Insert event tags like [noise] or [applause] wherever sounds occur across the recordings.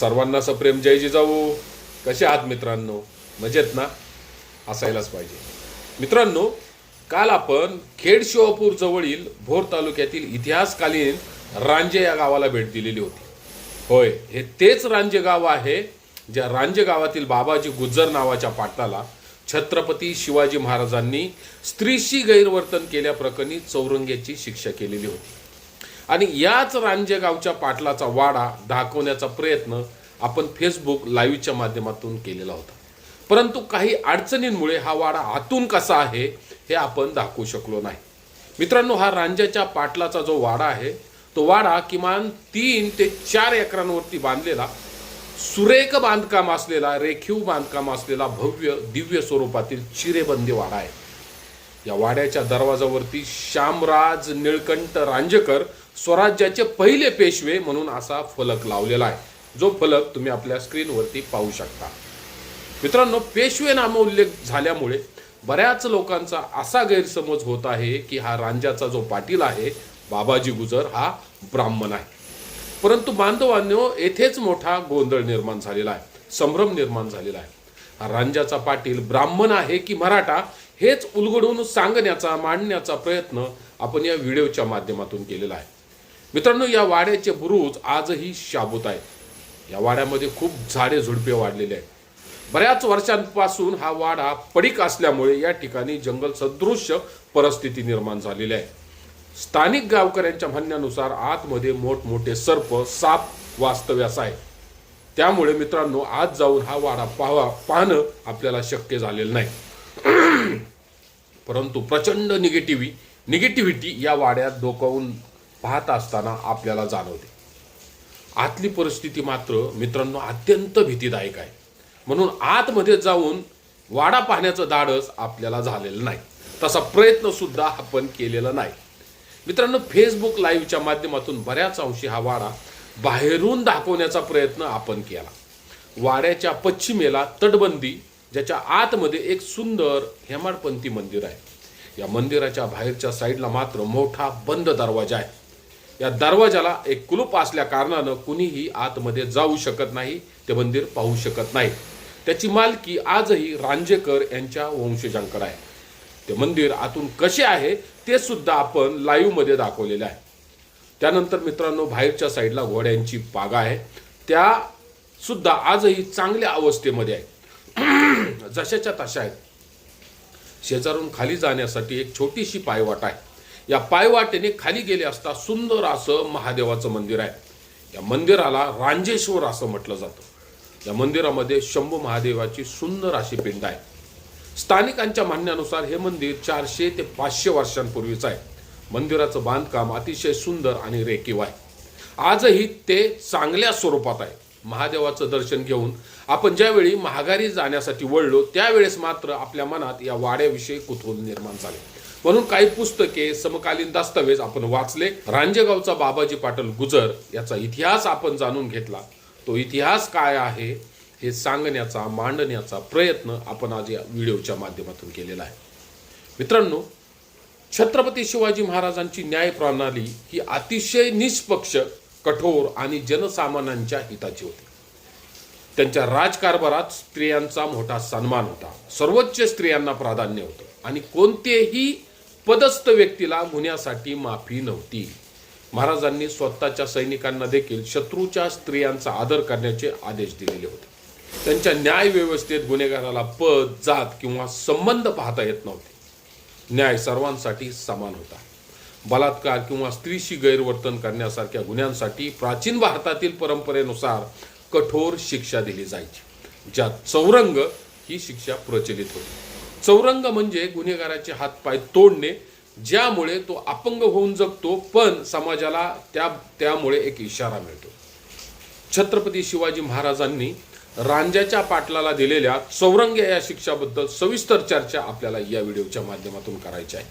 सर्वांना सप्रेम जय जिजाऊ. कसे आहात मित्रांनो? मजेत ना? असायलाच पाहिजे. मित्रांनो काल आपण खेड शिवापूर जवळील भोर तालुक्यातील इतिहासकालीन रांजे या गावाला भेट दिलेली होती. होय हे तेच रांजे गाव आहे ज्या रांजे गावातील बाबाजी गुज्जर नावाच्या पाटलाला छत्रपती शिवाजी महाराजांनी स्त्रीशी गैरवर्तन केल्याप्रकरणी चौरंग्याची शिक्षा केलेली होती. आणि याच रांजेगावच्या पाटलाचा वाडा दाखवण्याचा प्रयत्न आपण फेसबुक लाईव्हच्या माध्यमातून केलेला होता. परंतु काही अडचणींमुळे हा वाडा आतून कसा आहे हे आपण दाखवू शकलो नाही. मित्रांनो हा रांजाच्या पाटलाचा जो वाडा आहे तो वाडा किमान तीन ते चार एकरांवरती बांधलेला सुरेख बांधकाम असलेला रेखीव बांधकाम असलेला भव्य दिव्य स्वरूपातील चिरेबंदी वाडा आहे. या वाड्याच्या दरवाजावरती श्यामराज निळकंठ रांजेकर स्वराज्याचे पहिले पेशवे म्हणून असा फलक लावलेला आहे. जो फलक तुम्ही आपल्या स्क्रीनवरती पाहू शकता. मित्रांनो पेशवे नामोल्लेख झाल्यामुळे बऱ्याच लोकांचा असा गैरसमज होत आहे की हा रांजाचा जो पाटील आहे बाबाजी गुजर हा ब्राह्मण आहे. परंतु बांधवांनो येथेच मोठा गोंधळ निर्माण झालेला आहे. संभ्रम निर्माण झालेला आहे. हा रांजाचा पाटील ब्राह्मण आहे की मराठा हेच उलगडून सांगण्याचा मांडण्याचा प्रयत्न आपण या व्हिडिओच्या माध्यमातून केलेला आहे. मित्रांनो या वाड्याचे बुरुज आजही शाबूत आहेत या वाड्यामध्ये खूप झाडे झुडपे वाढलेले आहेत. बऱ्याच वर्षांपासून हा वाडा पडीक असल्यामुळे या ठिकाणी जंगल सदृश्य परिस्थिती निर्माण झालेली आहे. स्थानिक गावकऱ्यांच्या म्हणण्यानुसार आतमध्ये मोठमोठे सर्प साप वास्तव्यास आहे. त्यामुळे मित्रांनो आज जाऊन हा वाडा पाहावा पाहणं आपल्याला शक्य झालेलं नाही. [clears throat] परंतु प्रचंड निगेटिव्ही निगेटिव्हिटी या वाड्यात डोकावून पाहत असताना आपल्याला जाणवते. आतली परिस्थिती मात्र मित्रांनो अत्यंत भीतीदायक आहे. म्हणून आतमध्ये जाऊन वाडा पाहण्याचं धाडस आपल्याला झालेलं नाही. तसा प्रयत्न सुद्धा आपण केलेला नाही. मित्रांनो फेसबुक लाईव्हच्या माध्यमातून बऱ्याच अंशी हा वाडा बाहेरून दाखवण्याचा प्रयत्न आपण केला. वाड्याच्या पश्चिमेला तटबंदी ज्याच्या आतमध्ये एक सुंदर हेमाडपंथी मंदिर आहे. या मंदिराच्या बाहेरच्या साईडला मात्र मोठा बंद दरवाजा आहे. या दरवाजाला एक कुलूप असल्या कारणानं कुणीही आतमध्ये जाऊ शकत नाही ते मंदिर पाहू शकत नाही. त्याची मालकी आजही रांजेकर यांच्या वंशजांकडे आहे. ते मंदिर आतून कसे आहे ते सुद्धा आपण लाईव्हमध्ये दाखवलेले आहे. त्यानंतर मित्रांनो बाहेरच्या साईडला घोड्यांची पागा आहे. त्या सुद्धा आजही चांगल्या अवस्थेमध्ये आहे. [clears throat] जशाच्या तशा आहेत. शेजारून खाली जाण्यासाठी एक छोटीशी पायवाट आहे. या पायवाटेने खाली गेले असता सुंदर असं महादेवाचं मंदिर आहे. या मंदिराला रांजेश्वर असं म्हटलं जातं. या मंदिरामध्ये शंभू महादेवाची सुंदर अशी पिंड आहे. स्थानिकांच्या म्हणण्यानुसार हे मंदिर चारशे ते पाचशे वर्षांपूर्वीचं आहे. मंदिराचं बांधकाम अतिशय सुंदर आणि रेखीव आहे. आजही ते चांगल्या स्वरूपात आहे. महादेवाचं दर्शन घेऊन आपण ज्यावेळी महागारी जाण्यासाठी वळलो त्यावेळेस मात्र आपल्या मनात या वाड्याविषयी कुतूहल निर्माण झाले. म्हणून काही पुस्तके समकालीन दस्तावेज आपण वाचले. रांजेगावचा बाबाजी पाटील गुजर याचा इतिहास आपण जाणून घेतला. तो इतिहास काय आहे हे सांगण्याचा मांडण्याचा प्रयत्न आपण आज या व्हिडिओच्या माध्यमातून केलेला आहे. मित्रांनो छत्रपती शिवाजी महाराजांची न्याय प्रणाली ही अतिशय निष्पक्ष कठोर आणि जनसामान्यांच्या हिताची होती. त्यांच्या राजकारभारात स्त्रियांचा मोठा सन्मान होता. सर्वोच्च स्त्रियांना प्राधान्य होतं. आणि कोणतेही पदस्थ व्यक्तीला गुन्ह्यासाठी माफी नव्हती. महाराजांनी स्वतःच्या सैनिकांना देखील शत्रूच्या स्त्रियांचा आदर करण्याचे आदेश दिलेले होते. त्यांच्या न्याय व्यवस्थेत गुन्हेगाराला पद जात किंवा संबंध पाहता येत नव्हते. न्याय सर्वांसाठी समान होता. बलात्कार किंवा स्त्रीशी गैरवर्तन करण्यासारख्या गुन्ह्यांसाठी प्राचीन भारतातील परंपरेनुसार कठोर शिक्षा दिली जायची ज्यात चौरंग ही शिक्षा प्रचलित होती. चौरंग म्हणजे गुन्हेगाराचे हातपाय तोडणे ज्यामुळे तो अपंग होऊन जगतो पण समाजाला त्या त्यामुळे एक इशारा मिळतो. छत्रपती शिवाजी महाराजांनी रांजाच्या पाटलाला दिलेल्या चौरंग या शिक्षाबद्दल सविस्तर चर्चा आपल्याला या व्हिडिओच्या माध्यमातून करायची आहे.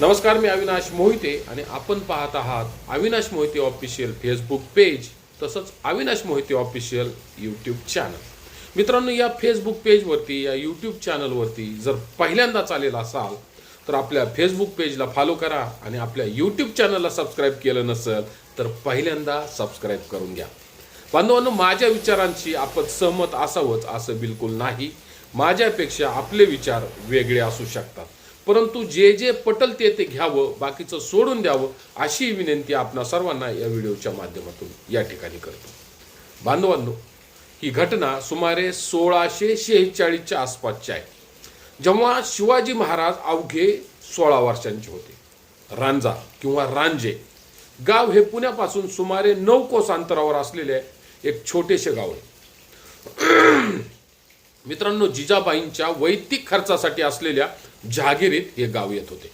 नमस्कार मी अविनाश मोहिते आणि आपण पाहत आहात Avinash Mohite official Facebook page तसंच Avinash Mohite official YouTube channel. मित्रांनो या फेसबुक पेजवरती या यूट्यूब चॅनलवरती जर पहिल्यांदाच आलेला असाल तर आपल्या फेसबुक पेजला फॉलो करा आणि आपल्या यूट्यूब चॅनलला सबस्क्राईब केलं नसेल तर पहिल्यांदा सबस्क्राईब करून घ्या. बांधवांनो माझ्या विचारांशी आपण सहमत असावंच असं बिलकुल नाही. माझ्यापेक्षा आपले विचार वेगळे असू शकतात. परंतु जे जे पटल ते ते घ्यावं बाकीचं सोडून द्यावं अशी विनंती आपणा सर्वांना या व्हिडिओच्या माध्यमातून या ठिकाणी करतो. बांधवांनो ही घटना सुमारे सोळाशे शेहेचाळीसच्या आसपासची आहे जेव्हा शिवाजी महाराज अवघे सोळा वर्षांचे होते. रांजा किंवा रांजे गाव हे पुण्यापासून सुमारे नऊ कोस अंतरावर असलेले एक छोटेसे गाव आहे. [clears throat] मित्रांनो जिजाबाईंच्या वैयक्तिक खर्चासाठी असलेल्या जहागिरीत हे गाव येत होते.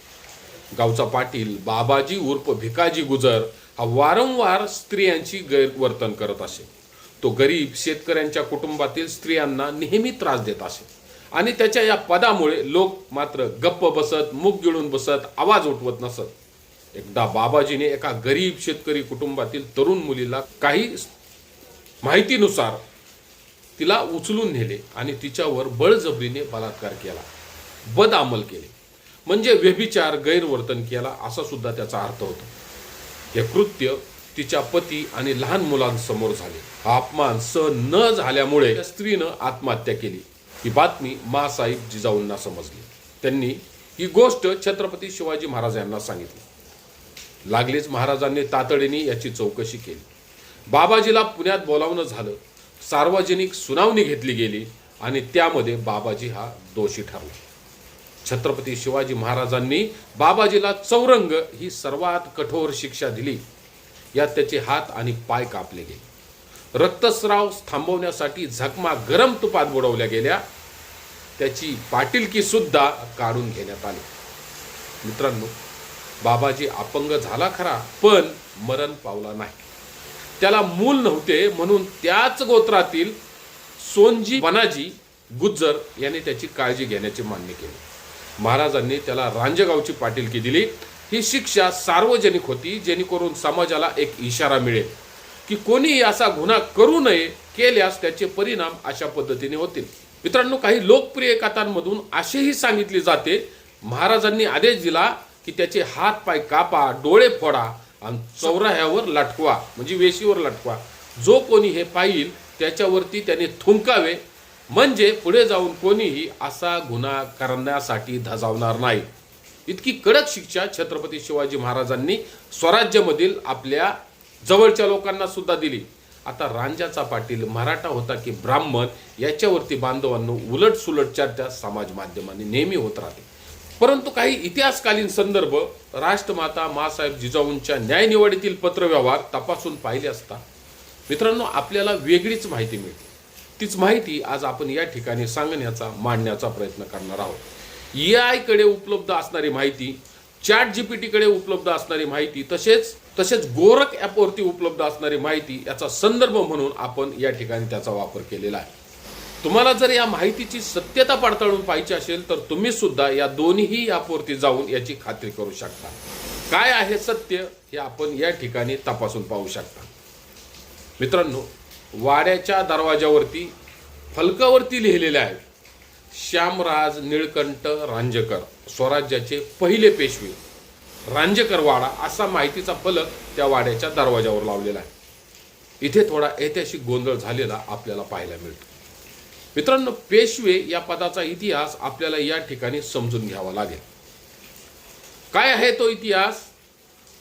गावचा पाटील बाबाजी उर्फ भिकाजी गुजर हा वारंवार स्त्रियांची गैरवर्तन करत असे. तो गरीब शेतकऱ्यांच्या कुटुंबातील स्त्रियांना नेहमी त्रास देत असे. आणि त्याच्या या पदामुळे लोक मात्र गप्प बसत मुख गिळून बसत आवाज उठवत नसत. एकदा बाबाजीने एका गरीब शेतकरी कुटुंबातील तरुण मुलीला काही माहितीनुसार तिला उचलून नेले आणि तिच्यावर बळजबरीने बलात्कार केला. बद अंमल केले. म्हणजे व्यभिचार गैरवर्तन केला असा सुद्धा त्याचा अर्थ होतो. हे कृत्य तिच्या पती आणि लहान मुलांसमोर झाले. हा अपमान सहन न झाल्यामुळे स्त्रीनं आत्महत्या केली. ही बातमी मासाहेब जिजाऊंना समजली. त्यांनी ही गोष्ट छत्रपती शिवाजी महाराज यांना सांगितली. लागलीच महाराजांनी तातडीने याची चौकशी केली. बाबाजीला पुण्यात बोलावणं झालं. सार्वजनिक सुनावणी घेतली गेली आणि त्यामध्ये बाबाजी हा दोषी ठरला. छत्रपती शिवाजी महाराजांनी बाबाजीला चौरंग ही सर्वात कठोर शिक्षा दिली. यात त्याचे हात आणि पाय कापले गेले. रक्तस्राव थांबवण्यासाठी झकमा गरम तुपात बुडवल्या गेल्या. त्याची पाटीलकी सुद्धा काढून घेण्यात आली. मित्रांनो बाबाजी अपंग झाला खरा पण मरण पावला नाही. त्याला मूल नव्हते म्हणून त्याच गोत्रातील सोनजी वनाजी गुज्जर यांनी त्याची काळजी घेण्याचे मान्य केले. महाराजांनी त्याला रांजगावची पाटीलकी दिली. ही शिक्षा सार्वजनिक होती जेणेकरून समाजाला एक इशारा मिळेल की कोणीही असा गुन्हा करू नये केल्यास त्याचे परिणाम अशा पद्धतीने होतील. मित्रांनो काही लोकप्रिय कथांमधून असेही सांगितले जाते महाराजांनी आदेश दिला की त्याचे हात पाय कापा डोळे फोडा आणि चौराह्यावर लटकवा म्हणजे वेशीवर लटकवा. जो कोणी हे पाहिल त्याच्यावरती त्याने थुंकावे. म्हणजे पुढे जाऊन कोणीही असा गुन्हा करण्यासाठी धजावणार नाही. इतकी कडक शिक्षा छत्रपती शिवाजी महाराजांनी स्वराज्यामधील आपल्या जवळच्या लोकांना सुद्धा दिली. आता रांजाचा पाटील मराठा होता की ब्राह्मण याच्यावरती बांधवांनो उलटसुलट चर्चा समाज माध्यमांनी नेहमी होत राहते. परंतु काही इतिहासकालीन संदर्भ राष्ट्रमाता मासाहेब जिजाऊंच्या न्यायनिवाडीतील पत्रव्यवहार तपासून पाहिले असता मित्रांनो आपल्याला वेगळीच माहिती मिळते. तीच माहिती आज आपण या ठिकाणी सांगण्याचा मांडण्याचा प्रयत्न करणार आहोत. ए आयकडे उपलब्ध असणारी माहिती चॅट जीपीटीकडे उपलब्ध असणारी माहिती तसेच तसेच गोरख ॲपवरती उपलब्ध असणारी माहिती याचा संदर्भ म्हणून आपण या ठिकाणी त्याचा वापर केलेला आहे. तुम्हाला जर या माहितीची सत्यता पडताळून पाहिजे असेल तर तुम्ही सुद्धा या दोन्ही ॲपवरती जाऊन याची खात्री करू शकता. काय आहे सत्य हे आपण या ठिकाणी तपासून पाहू शकता. मित्रांनो वाड्याच्या दरवाजावरती फलकावरती लिहिलेले आहे. श्यामराज निळकंठ रांजकर स्वराज्याचे पहिले पेशवे. रांजकर वाडा असा माहितीचा फलक त्या वाड्याच्या दरवाजावर लावलेला आहे. इथे थोडा ऐतिहासिक गोंधळ झालेला आपल्याला पाहायला मिळतो. मित्रांनो पेशवे या पदाचा इतिहास आपल्याला या ठिकाणी समजून घ्यावा लागेल. काय आहे तो इतिहास?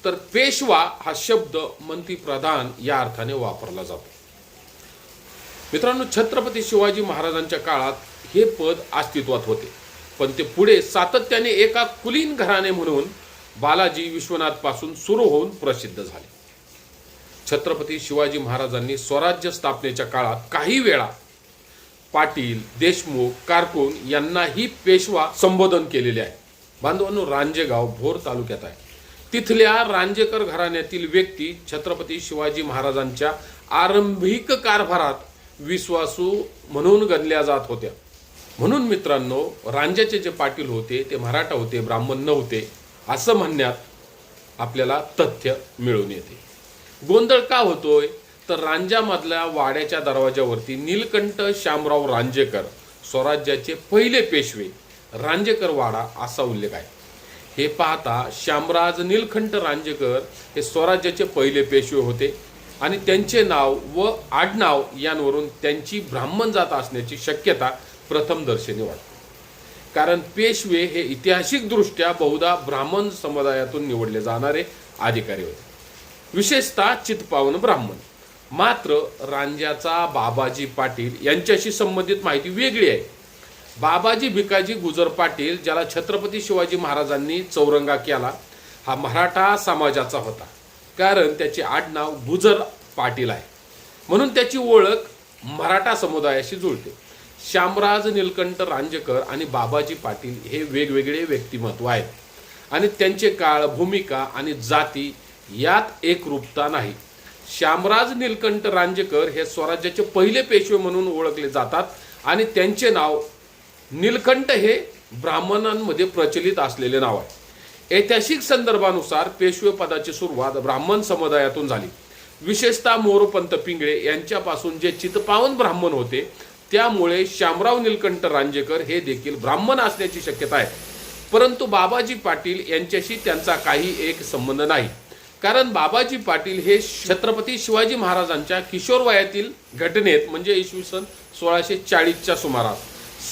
तर पेशवा हा शब्द मंत्रीप्रधान या अर्थाने वापरला जातो. मित्रांनो छत्रपती शिवाजी महाराजांच्या काळात हे पद अस्तित्वात होते. पण ते पुढे सातत्याने एका कुलीन घराणे म्हणून बालाजी विश्वनाथपासून सुरू होऊन प्रसिद्ध झाले. छत्रपती शिवाजी महाराजांनी स्वराज्य स्थापनेच्या काळात काही वेळा पाटील देशमुख कारकून यांनाही पेशवा संबोधन केलेले आहे. बांधवांनो रांजेगाव भोर तालुक्यात आहे. तिथल्या रांजेकर घराण्यातील व्यक्ती छत्रपती शिवाजी महाराजांच्या आरंभिक कारभारात विश्वासू म्हणून गणल्या जात होत्या. म्हणून मित्रांनो रांजाचे जे पाटील होते ते मराठा होते ब्राह्मण नव्हते असं म्हणण्यात आपल्याला तथ्य मिळून येते. गोंधळ का होतोय? तर रांजामधल्या वाड्याच्या दरवाजावरती नीलकंठ श्यामराव रांजेकर स्वराज्याचे पहिले पेशवे रांजेकर वाडा असा उल्लेख आहे. हे पाहता श्यामराज नीलकंठ रांजेकर हे स्वराज्याचे पहिले पेशवे होते आणि त्यांचे नाव व आडनाव यांवरून त्यांची ब्राह्मण जात असण्याची शक्यता प्रथमदर्शनी वाटते. कारण पेशवे हे ऐतिहासिकदृष्ट्या बहुधा ब्राह्मण समुदायातून निवडले जाणारे अधिकारी होते. विशेषतः चितपावन ब्राह्मण. मात्र रांजाचा बाबाजी पाटील यांच्याशी संबंधित माहिती वेगळी आहे. बाबाजी भिकाजी गुजर पाटील ज्याला छत्रपती शिवाजी महाराजांनी चौरंगा केला हा मराठा समाजाचा होता. कारण त्याचे आडनाव गुजर पाटील आहे. म्हणून त्याची ओळख मराठा समुदायाशी जुळते. श्यामराज निलकंठ रांजकर आणि बाबाजी पाटील हे वेगवेगळे व्यक्तिमत्व आहेत. आणि त्यांचे काळ भूमिका आणि जाती यात एकरूपता नाही. श्यामराज निलकंठ रांजकर हे स्वराज्याचे पहिले पेशवे म्हणून ओळखले जातात आणि त्यांचे नाव निलकंठ हे ब्राह्मणांमध्ये प्रचलित असलेले नाव आहे. ऐतिहासिक संदर्भानुसार पेशवे पदाची सुरुवात ब्राह्मण समुदायातून झाली. विशेषतः मोरोपंत पिंगळे यांच्यापासून जे चितपावन ब्राह्मण होते त्यामुळे श्यामराव निलकंठ रांजेकर हे देखील ब्राह्मण असण्याची शक्यता आहे. परंतु बाबाजी पाटील यांच्याशी त्यांचा काही एक संबंध नाही. कारण बाबाजी पाटील हे छत्रपती शिवाजी महाराजांच्या किशोर वयातील घटनेत म्हणजे इसवी सन सोळाशे चाळीसच्या सुमारास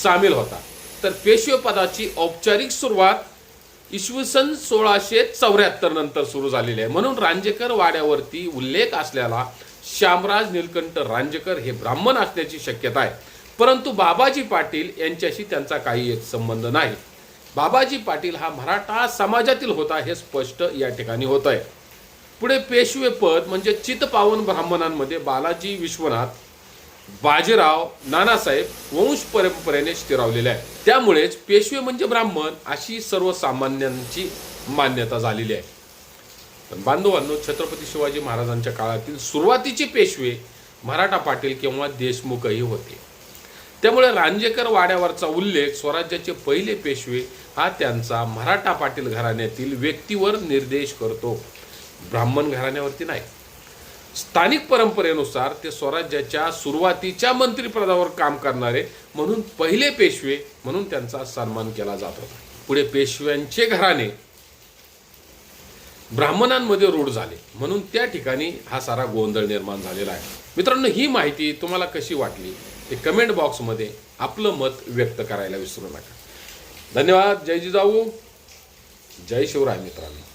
सामील होता. तर पेशवे पदाची औपचारिक सुरुवात इसवी सन सोळाशे चौऱ्याहत्तर नंतर सुरू झालेली आहे. म्हणून रांजेकर वाड्यावरती उल्लेख असलेला श्यामराज निलकंठ रांजकर हे ब्राह्मण असण्याची शक्यता आहे. परंतु बाबाजी पाटील यांच्याशी त्यांचा काही एक संबंध नाही. बाबाजी पाटील हा मराठा समाजातील होता हे स्पष्ट या ठिकाणी होत आहे. पुढे पेशवे पद म्हणजे चितपावन ब्राह्मणांमध्ये बालाजी विश्वनाथ बाजीराव नानासाहेब वंश परंपरेने स्थिरावलेले आहे त्यामुळेच पेशवे म्हणजे ब्राह्मण अशी सर्वसामान्यांची मान्यता झालेली आहे. पण बांधवांनो छत्रपती शिवाजी महाराजांच्या काळातील सुरुवातीचे पेशवे मराठा पाटील किंवा देशमुखही होते. त्यामुळे रांजेकर वाड्यावरचा उल्लेख स्वराज्याचे पहिले पेशवे हा त्यांचा मराठा पाटील घराण्यातील व्यक्तीवर निर्देश करतो. ब्राह्मण घराण्यावरती नाही. स्थानिक परंपरेनुसार ते स्वराज्याच्या सुरुवातीच्या मंत्रिपदावर काम करणारे म्हणून पहिले पेशवे म्हणून त्यांचा सन्मान केला जात. होता पुढे पेशव्यांचे घराणे ब्राह्मणांमध्ये रूढ झाले. म्हणून त्या ठिकाणी हा सारा गोंधळ निर्माण झालेला आहे. मित्रांनो ही माहिती तुम्हाला कशी वाटली ते कमेंट बॉक्समध्ये आपलं मत व्यक्त करायला विसरू नका. धन्यवाद. जय जिजाऊ. जय शिवराय मित्रांनो.